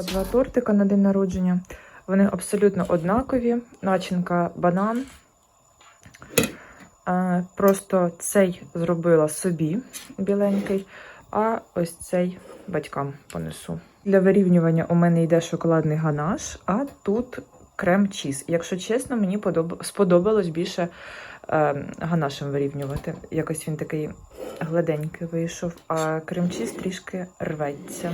Замовила два тортика на день народження. Вони абсолютно однакові. Начинка банан. Е, Просто цей зробила собі біленький, а ось цей батькам понесу. Для вирівнювання у мене йде шоколадний ганаш, а тут крем-чіз. Якщо чесно, мені сподобалось більше е, ганашем вирівнювати. Якось він такий гладенький вийшов, а крем-чіз трішки рветься.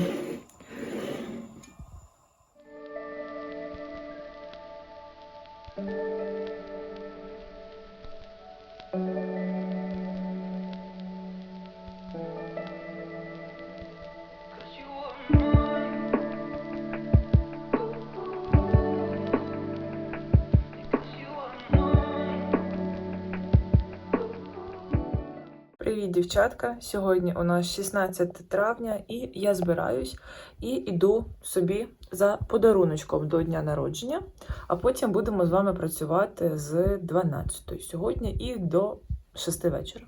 Дівчатка! Сьогодні у нас 16 травня, і я збираюсь і йду собі за подаруночком до дня народження. А потім будемо з вами працювати з 12 сьогодні і до 6 вечора.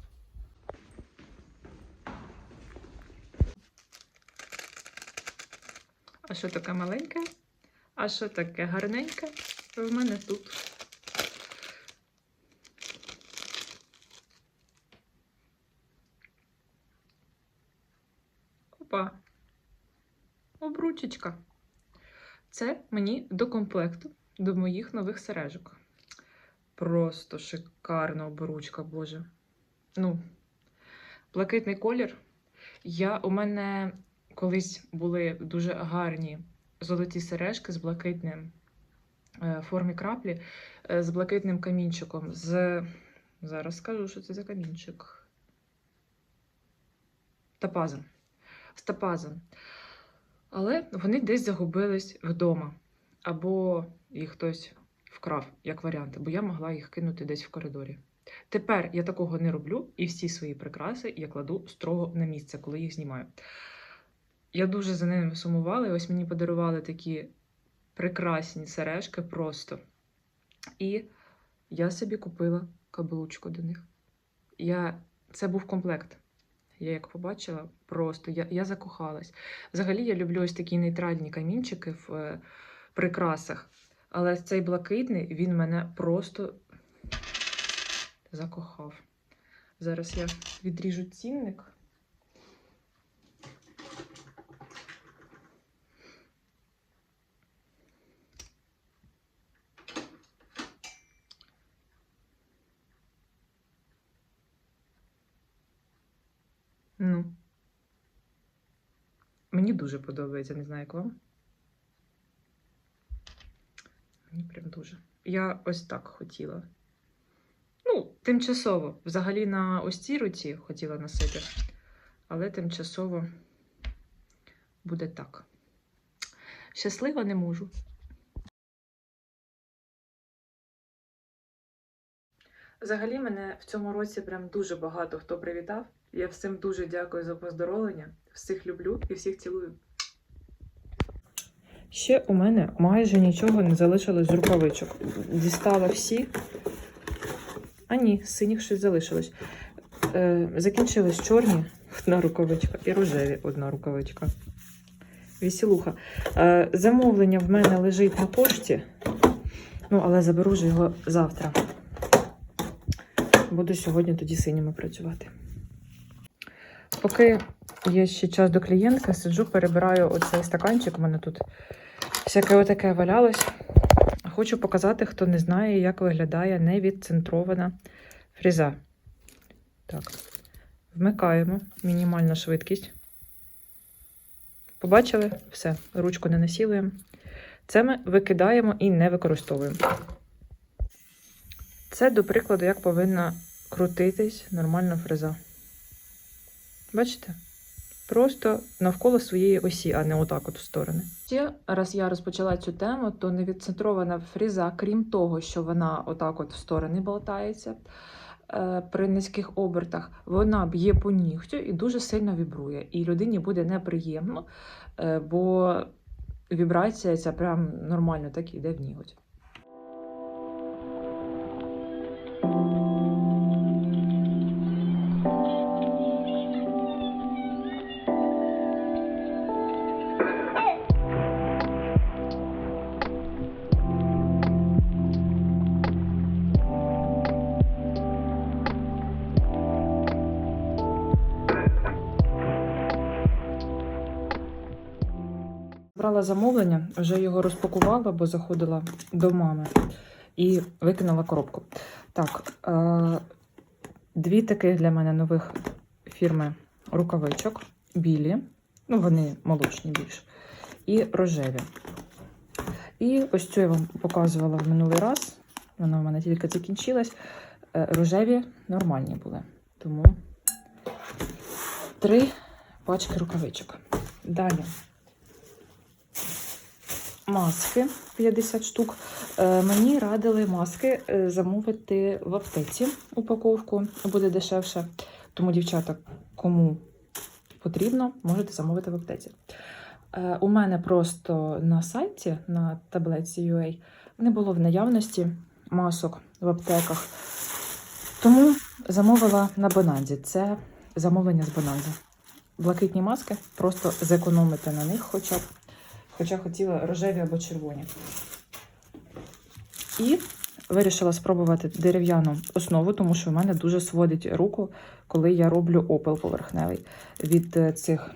А що таке маленьке? А що таке гарненьке? В мене тут. Обручечка. Це мені до комплекту, до моїх нових сережок. Просто шикарна обручка, боже. Ну, блакитний колір. Я, у мене колись були дуже гарні золоті сережки з блакитним е, формі краплі, е, з блакитним камінчиком. З... Зараз скажу, що це за камінчик. Топазом з топазом. Але вони десь загубились вдома. Або їх хтось вкрав, як варіант, бо я могла їх кинути десь в коридорі. Тепер я такого не роблю, і всі свої прикраси я кладу строго на місце, коли їх знімаю. Я дуже за ними сумувала, і ось мені подарували такі прекрасні сережки просто. І я собі купила каблучку до них. Я... Це був комплект. Я як побачила, просто я я закохалась. Взагалі я люблю ось такі нейтральні камінчики в е, прикрасах. Але цей блакитний він мене просто закохав. Зараз я відріжу цінник. Ну. Мені дуже подобається, не знаю, як вам. Мені прям дуже. Я ось так хотіла. Ну, тимчасово. Взагалі на ось цій руці хотіла носити, але тимчасово буде так. Щаслива не можу. Взагалі, мене в цьому році прям дуже багато хто привітав. Я всім дуже дякую за поздоровлення. Всіх люблю і всіх цілую. Ще у мене майже нічого не залишилось з рукавичок. Дістала всі. А ні, синіх щось залишилось. Е, Закінчились чорні одна рукавичка і рожеві одна рукавичка. Вісілуха. Е, замовлення в мене лежить на пошті. Ну, але заберу ж його завтра. Буду сьогодні тоді синіми працювати. Поки є ще час до клієнтки, сиджу, перебираю оцей стаканчик. У мене тут всяке отаке валялось. Хочу показати, хто не знає, як виглядає невідцентрована фріза. Так, вмикаємо мінімальна швидкість. Побачили? Все, ручку не насілуємо. Це ми викидаємо і не використовуємо. Це, до прикладу, як повинна крутитись нормальна фреза. Бачите? Просто навколо своєї осі, а не отак от в сторони. Ще раз я розпочала цю тему, то невідцентрована фріза, крім того, що вона отак от в сторони болтається е, при низьких обертах, вона б'є по нігтю і дуже сильно вібрує. І людині буде неприємно, е, бо вібрація ця прям нормально так іде в ніготь. Забрала замовлення, вже його розпакувала, бо заходила до мами і викинула коробку. Так, е, дві таких для мене нових фірми рукавичок, білі, ну вони молочні більш, і рожеві. І ось цю я вам показувала в минулий раз. Вона в мене тільки закінчилась. Е, Рожеві нормальні були. Тому три пачки рукавичок. Далі. Маски 50 штук. Е, Мені радили маски е, замовити в аптеці упаковку, буде дешевше. Тому, дівчата, кому потрібно, можете замовити в аптеці. Е, У мене просто на сайті, на таблиці UA, не було в наявності масок в аптеках. Тому замовила на Бонанзі. Це замовлення з Бонанзі. Блакитні маски, просто зекономити на них хоча б. Хоча хотіла рожеві або червоні. І вирішила спробувати дерев'яну основу, тому що в мене дуже сводить руку, коли я роблю опил поверхневий від е, цих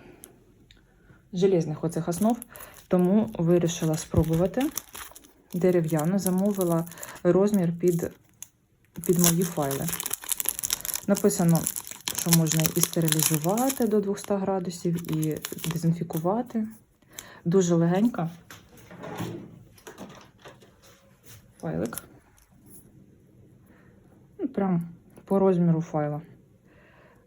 железних оцих основ. Тому вирішила спробувати дерев'яну, замовила розмір під, під мої файли. Написано, що можна і стерилізувати до 200 градусів, і дезінфікувати. Дуже легенька. Файлик. Ну, прям по розміру файла.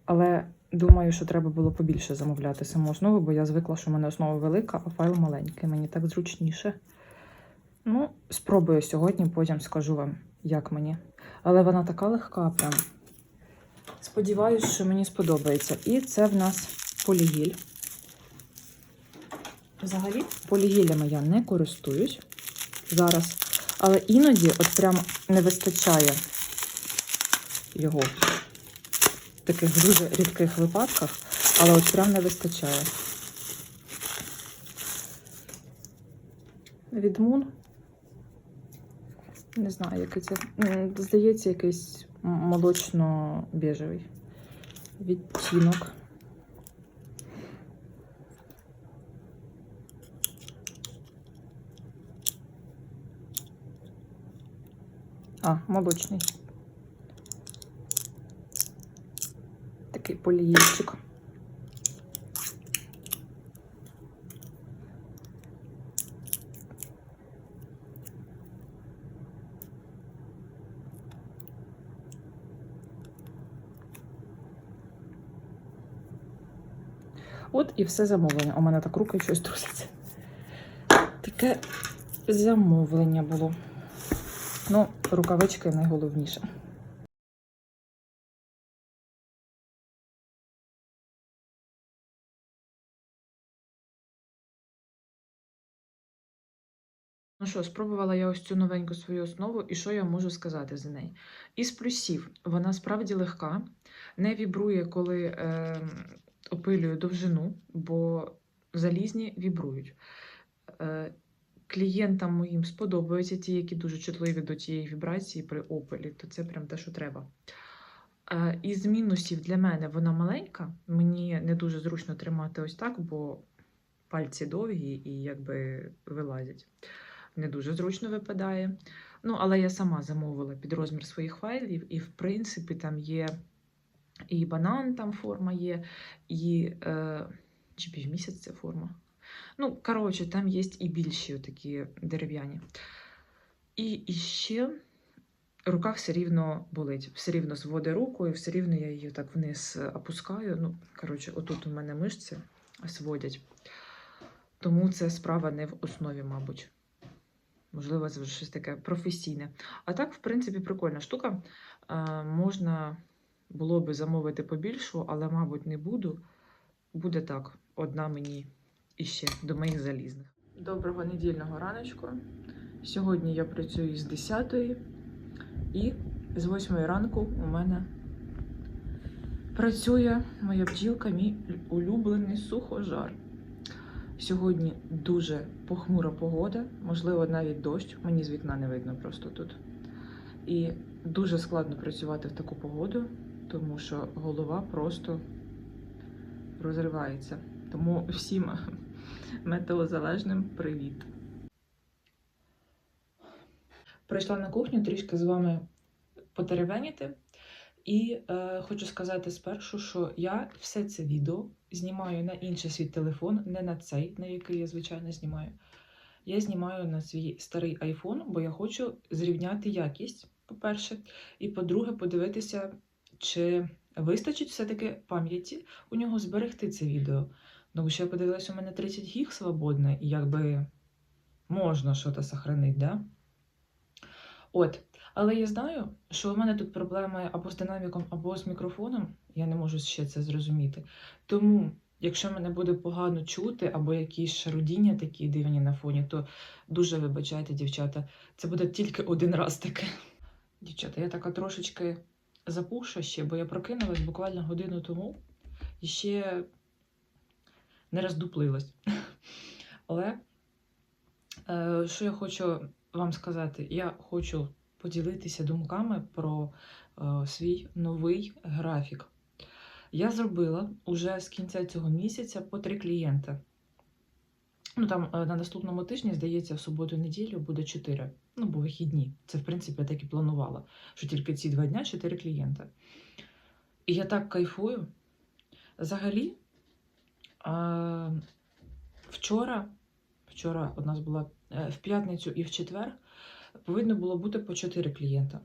Але думаю, що треба було побільше замовляти саму основу, бо я звикла, що в мене основа велика, а файл маленький. Мені так зручніше. Ну, спробую сьогодні, потім скажу вам, як мені. Але вона така легка, прям. Сподіваюсь, що мені сподобається. І це в нас полігіль. Взагалі, полігілями я не користуюсь зараз. Але іноді от прям не вистачає його в таких дуже рідких випадках, але от прям не вистачає. Відмун. Не знаю, який це. Здається, якийсь молочно-біжевий відтінок. А, молочний. Такий поліївчик. От і все замовлення. У мене так руки щось трусяться. Таке замовлення було. Ну, рукавички найголовніше. Ну що, спробувала я ось цю новеньку свою основу, і що я можу сказати за неї? Із плюсів, вона справді легка, не вібрує, коли е, опилюю довжину, бо залізні вібрують. Е, клієнтам моїм сподобаються ті, які дуже чутливі до тієї вібрації при опелі, то це прям те, що треба. Е, Із мінусів для мене вона маленька. Мені не дуже зручно тримати ось так, бо пальці довгі і якби вилазять. Не дуже зручно випадає. Ну, але я сама замовила під розмір своїх файлів, і в принципі там є і банан, там форма є, і е, чи півмісяць ця форма. Ну, коротше, там є і більші такі дерев'яні. І, і ще рука все рівно болить, все рівно зводить руку, і все рівно я її так вниз опускаю. Ну, коротше, отут у мене мишці сводять. Тому це справа не в основі, мабуть. Можливо, це щось таке професійне. А так, в принципі, прикольна штука. Е, можна було би замовити побільшу, але, мабуть, не буду. Буде так, одна мені іще до моїх залізних. Доброго недільного раночку. Сьогодні я працюю з 10-ї і з 8 ранку у мене працює моя бджілка, мій улюблений сухожар. Сьогодні дуже похмура погода, можливо, навіть дощ. Мені з вікна не видно просто тут. І дуже складно працювати в таку погоду, тому що голова просто розривається. Тому всім метеозалежним привіт. Прийшла на кухню трішки з вами потеревеніти. І е, хочу сказати спершу, що я все це відео знімаю на інший свій телефон, не на цей, на який я звичайно знімаю. Я знімаю на свій старий iPhone, бо я хочу зрівняти якість, по-перше, і по-друге, подивитися, чи вистачить все-таки пам'яті у нього зберегти це відео. Тому що я подивилася, у мене 30 гіг свободне, і якби можна щось сохранити, да? От. Але я знаю, що у мене тут проблеми або з динаміком, або з мікрофоном. Я не можу ще це зрозуміти. Тому, якщо мене буде погано чути, або якісь шарудіння такі дивні на фоні, то дуже вибачайте, дівчата. Це буде тільки один раз таке. Дівчата, я така трошечки запуша ще, бо я прокинулась буквально годину тому і ще не роздуплилась. Але е, що я хочу вам сказати? Я хочу поділитися думками про е, свій новий графік. Я зробила уже з кінця цього місяця по три клієнта. Ну там е, на наступному тижні, здається, в суботу-неділю буде чотири. Ну, бо вихідні. Це, в принципі, я так і планувала, що тільки ці два дня чотири клієнта. І я так кайфую. Взагалі, вчора, вчора у нас була е, в п'ятницю і в четвер повинно було бути по 4 клієнта.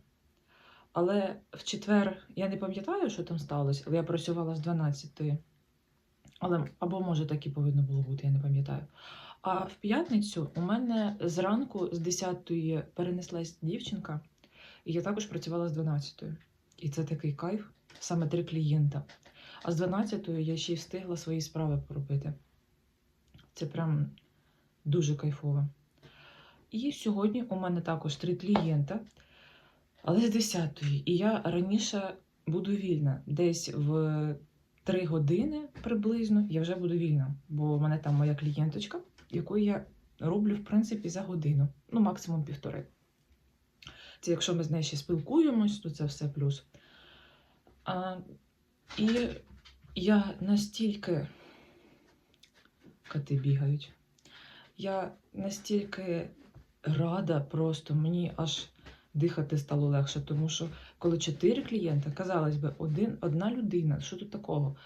Але в четвер я не пам'ятаю, що там сталося, але я працювала з 12. Але або може так і повинно було бути, я не пам'ятаю. А в п'ятницю у мене зранку з 10-ї перенеслась дівчинка, і я також працювала з 12-ї. І це такий кайф, саме три клієнта. А з 12-ї я ще й встигла свої справи поробити. Це прям дуже кайфово. І сьогодні у мене також три клієнта, але з 10-ї. І я раніше буду вільна. Десь в 3 години приблизно я вже буду вільна, бо в мене там моя клієнточка, яку я роблю, в принципі, за годину, ну, максимум півтори. Це якщо ми з нею ще спілкуємось, то це все плюс. А, і я настільки коти бігають. Я настільки рада просто, мені аж дихати стало легше, тому що коли чотири клієнта, казалось би, один, одна людина, що тут такого?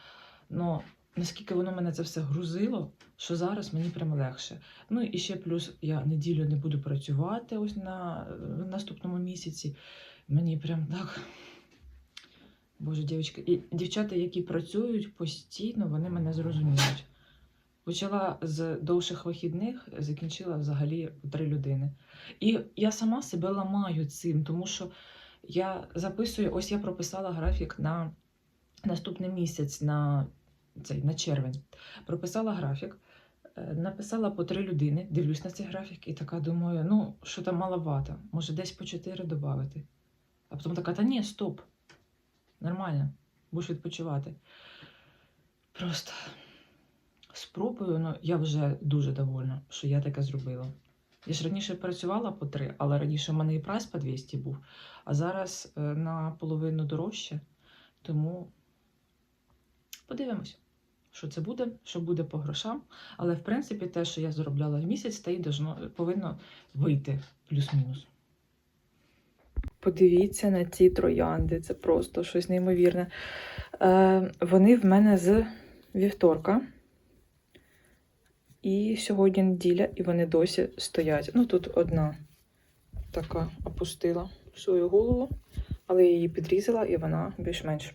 Ну, наскільки воно мене це все грузило, що зараз мені прям легше. Ну і ще плюс я неділю не буду працювати ось на в наступному місяці. Мені прям так. Боже, дівчатки, і дівчата, які працюють постійно, вони мене зрозуміють. Почала з довших вихідних, закінчила взагалі три людини. І я сама себе ламаю цим, тому що я записую, ось я прописала графік на наступний місяць, на цей на червень. Прописала графік, е, написала по три людини, дивлюсь на цей графік і така думаю, ну, що там маловато, може десь по чотири додати. А потім така, та ні, стоп. Нормально, будеш відпочивати. Просто спробую, ну я вже дуже довольна, що я таке зробила. Я ж раніше працювала по три, але раніше в мене і прайс по 200 був, а зараз е, на половину дорожче. Тому подивимось, що це буде, що буде по грошам. Але в принципі, те, що я заробляла в місяць, те й повинно вийти плюс-мінус. Подивіться на ці троянди, це просто щось неймовірне. Е, вони в мене з вівторка. І сьогодні неділя, і вони досі стоять. Ну, тут одна така опустила свою голову, але я її підрізала, і вона більш-менш.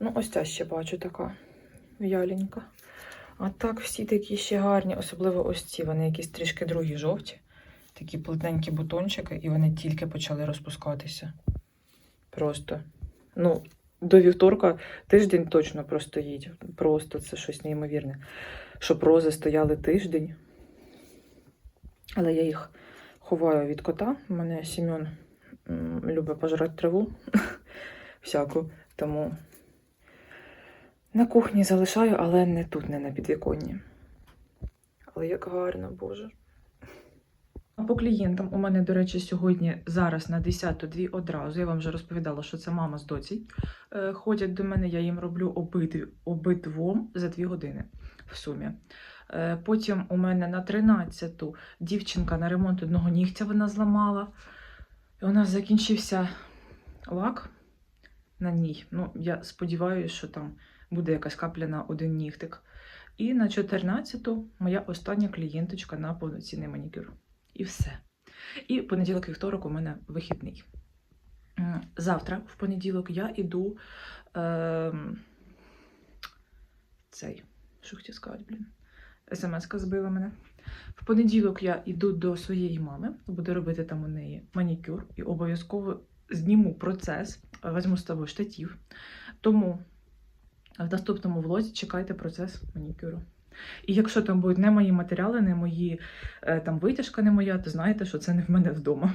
Ну, ось ця ще бачу така вяленька. А так, всі такі ще гарні, особливо ось ці, вони якісь трішки другі жовті, такі плотненькі бутончики, і вони тільки почали розпускатися. Просто. Ну, до вівторка тиждень точно простоїть. Просто це щось неймовірне. Щоб рози стояли тиждень. Але я їх ховаю від кота. У мене Сім'он любить пожрати траву всяку. Тому на кухні залишаю, але не тут, не на підвіконні. Але як гарно, Боже. По клієнтам у мене, до речі, сьогодні зараз на 10 дві одразу. Я вам вже розповідала, що це мама з доці. Е, ходять до мене, я їм роблю обидві, обидвом за дві години в сумі. Е, Потім у мене на 13-ту дівчинка на ремонт одного нігтя вона зламала. І у нас закінчився лак на ній. Ну, я сподіваюся, що там буде якась капля на один нігтик. І на 14-ту моя остання клієнточка на повноцінний манікюр. І все. І понеділок вівторок у мене вихідний. Завтра, в понеділок, я іду. Е- цей, що хотів сказати, блін. СМС-ка збила мене. В понеділок я йду до своєї мами, буду робити там у неї манікюр і обов'язково зніму процес, візьму з тобою штатів. Тому в наступному влозі чекайте процес манікюру. І якщо там будуть не мої матеріали, не мої е, там витяжка не моя, то знаєте, що це не в мене вдома.